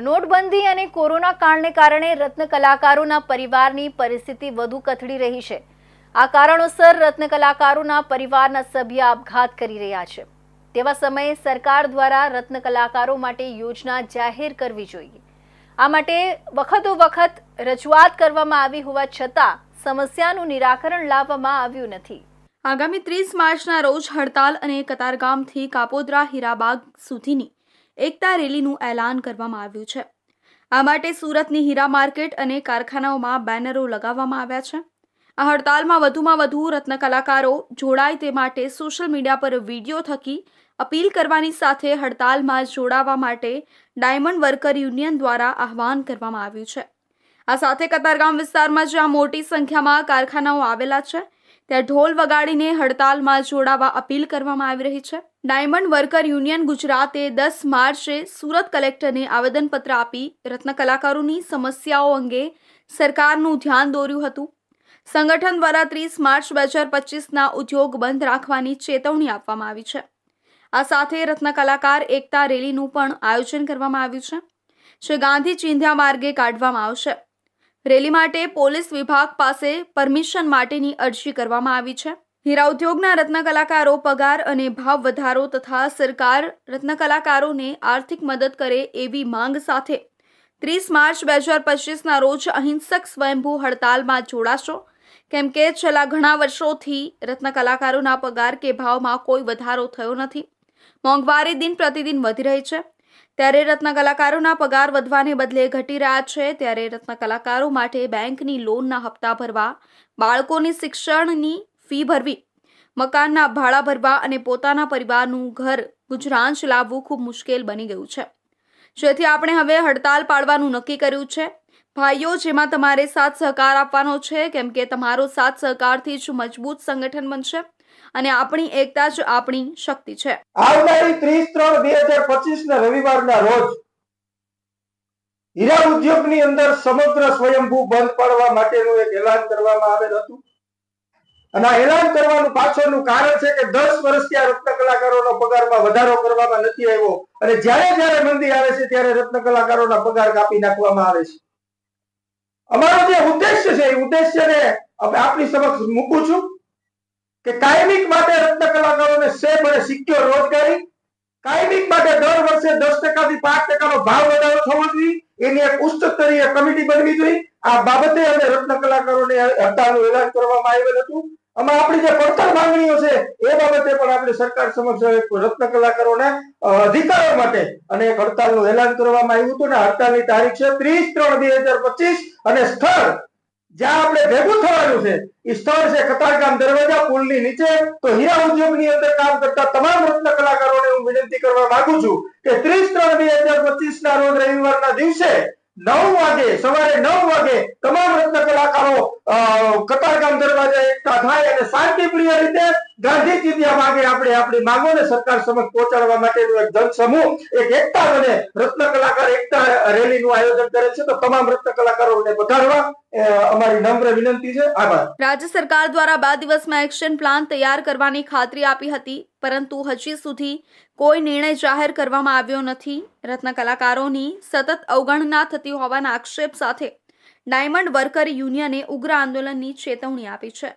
નોટબંધી અને કોરોના કાળને કારણે રત્ન કલાકારોના પરિવારની પરિસ્થિતિ વધુ કથળી રહી છે. આ કારણોસર રત્ન કલાકારોના પરિવારના સભ્ય આપઘાત કરી રહ્યા છે. તેવા સમયે સરકાર દ્વારા રત્ન કલાકારો માટે યોજના જાહેર કરવી જોઈએ. આ માટે વખતો વખત રજૂઆત કરવામાં આવી હોવા છતાં સમસ્યાનું નિરાકરણ લાવવામાં આવ્યું નથી. આગામી ત્રીસ માર્ચના રોજ હડતાલ અને કતારગામથી કાપોદ્રા હીરાબાગ સુધીની એકતા રેલીનું એલાન કરવામાં આવ્યું છે. આ માટે સુરતની હીરા માર્કેટ અને કારખાનાઓમાં બેનરો લગાવવામાં આવ્યા છે. આ હડતાલમાં વધુમાં વધુ રત્ન કલાકારો જોડાય તે માટે સોશિયલ મીડિયા પર વીડિયો થકી અપીલ કરવાની સાથે હડતાલમાં જોડાવા માટે ડાયમંડ વર્કર યુનિયન દ્વારા આહવાન કરવામાં આવ્યું છે. આ સાથે કતારગામ વિસ્તારમાં જ્યાં મોટી સંખ્યામાં કારખાનાઓ આવેલા છે, ત્યાં ઢોલ વગાડીને હડતાલમાં જોડાવા અપીલ કરવામાં આવી રહી છે. ડાયમંડ વર્કર યુનિયન ગુજરાતે દસ માર્ચે સુરત કલેક્ટરને આવેદનપત્ર આપી રત્ન કલાકારોની સમસ્યાઓ અંગે સરકારનું ધ્યાન દોર્યું હતું. સંગઠન દ્વારા ત્રીસ માર્ચ બે હજાર પચીસના ઉદ્યોગ બંધ રાખવાની ચેતવણી આપવામાં આવી છે. આ સાથે રત્ન કલાકાર એકતા રેલીનું પણ આયોજન કરવામાં આવ્યું છે, જે ગાંધી ચિંધ્યા માર્ગે કાઢવામાં આવશે. રેલી માટે પોલીસ વિભાગ પાસે પરમિશન માટેની અરજી કરવામાં આવી છે. હીરા ઉદ્યોગના રત્ન કલાકારો પગાર અને ભાવ વધારો તથા સરકાર રત્ન કલાકારોને આર્થિક મદદ કરે એવી માંગ સાથે ત્રીસ માર્ચ બે હજાર પચીસના રોજ અહિંસક સ્વયંભૂ હડતાલમાં જોડાશો. કેમ કે છેલ્લા ઘણા વર્ષોથી રત્ન કલાકારોના પગાર કે ભાવમાં કોઈ વધારો થયો નથી. મોંઘવારી દિન પ્રતિદિન વધી રહી છે. ત્યારે રત્ન કલાકારોના પગાર વધવાને બદલે ઘટી રહ્યા છે. ત્યારે રત્ન કલાકારો માટે બેંકની લોનના હપ્તા ભરવા, બાળકોની શિક્ષણની ફી ભરવી. મકાનના ભાડા ભરવા અને પોતાના પરિવારનું ઘર ગુજરાન ચલાવવું ખૂબ મુશ્કેલ બની ગયું છે. જેથી આપણે હવે હડતાલ પાડવાનું નક્કી કર્યું છે. ભાઈઓ, જેમાં તમારે સાથ સહકાર આપવાનો છે, કેમ કે તમારો સાથ સહકારથી જ મજબૂત સંગઠન બનશે અને આપણી એકતા જ આપણી શક્તિ છે. આવનારી ત્રીસ ત્રણ બે હજાર પચીસ ના રવિવારના રોજ હીરા ઉદ્યોગની અંદર સમગ્ર સ્વયંભૂ બંધ પાડવા માટેનું એક એલાન કરવામાં આવેલ હતું. અને એલાન કરવાનું પાછળનું કારણ છે કે દસ વર્ષથી આ રત્ન કલાકારોનો પગારમાં વધારો કરવામાં નથી આવ્યો. અને જ્યારે જ્યારે મંદી આવે છે ત્યારે રત્ન કલાકારોના પગાર કાપી નાખવામાં આવે છે. અમારો જે ઉદ્દેશ્ય છે, એ ઉદ્દેશ્યને આપની સમક્ષ મૂકું છું કે કાયમિક માટે રત્ન કલાકારોને સેફ અને સિક્યોર રોજગારી, કાયમિક માટે દર વર્ષે દસ ટકાથી પાંચ ટકાનો ભાવ વધારો થવો જોઈએ. એની એક ઉચ્ચ સ્તરીય કમિટી બનવી જોઈએ. આ બાબતે અમે રત્ન કલાકારોને હડતાલનું એલાન કરવામાં આવેલ હતું. આમાં આપણી જે પડતર માંગણીઓ છે, એ બાબતે પણ આપણે સરકાર સમક્ષ રત્ન કલાકારોને અધિકારો માટે અને એક હડતાલનું એલાન કરવામાં આવ્યું હતું. ને હડતાલની તારીખ છે ત્રીસ ત્રણ બે હજાર પચીસ. અને સ્થળ, જ્યાં આપણે ભેગું થવાનું છે એ સ્થળ છે કતારગામ દરવાજા પુલની નીચે. તો હીરા ઉદ્યોગની અંદર કામ કરતા તમામ રત્ન કલાકારોને હું વિનંતી કરવા માંગુ છું કે ત્રીસ ત્રણ બે હજાર પચીસ ના રોજ રવિવારના દિવસે નવ વાગે, સવારે નવ વાગે તમામ રત્ન કલાકારો કતારગામ દરવાજા એકઠા થાય અને શાંતિપ્રિય રીતે ગાંધી ચિંધ્યા માગે આપણે આપણી માંગોને સરકાર સમક્ષ પહોંચાડવા માટેનું એક જનસમૂહ, એક એકતા બને રત્ન કલાકાર એકતા રેલીનું આયોજન કરે છે. તો તમામ રત્ન કલાકારોને પધારવા અમારી નમ્ર વિનંતી છે. આભાર. રાજ્ય સરકાર દ્વારા બે દિવસમાં એક્શન પ્લાન તૈયાર કરવાની ખાતરી આપી હતી. પરંતુ હજી સુધી કોઈ નિર્ણય જાહેર કરવામાં આવ્યો નથી. રત્ન કલાકારોની સતત અવગણના થતી હોવાના આક્ષેપ સાથે ડાયમંડ વર્કર યુનિયને ઉગ્ર આંદોલનની ચેતવણી આપી છે.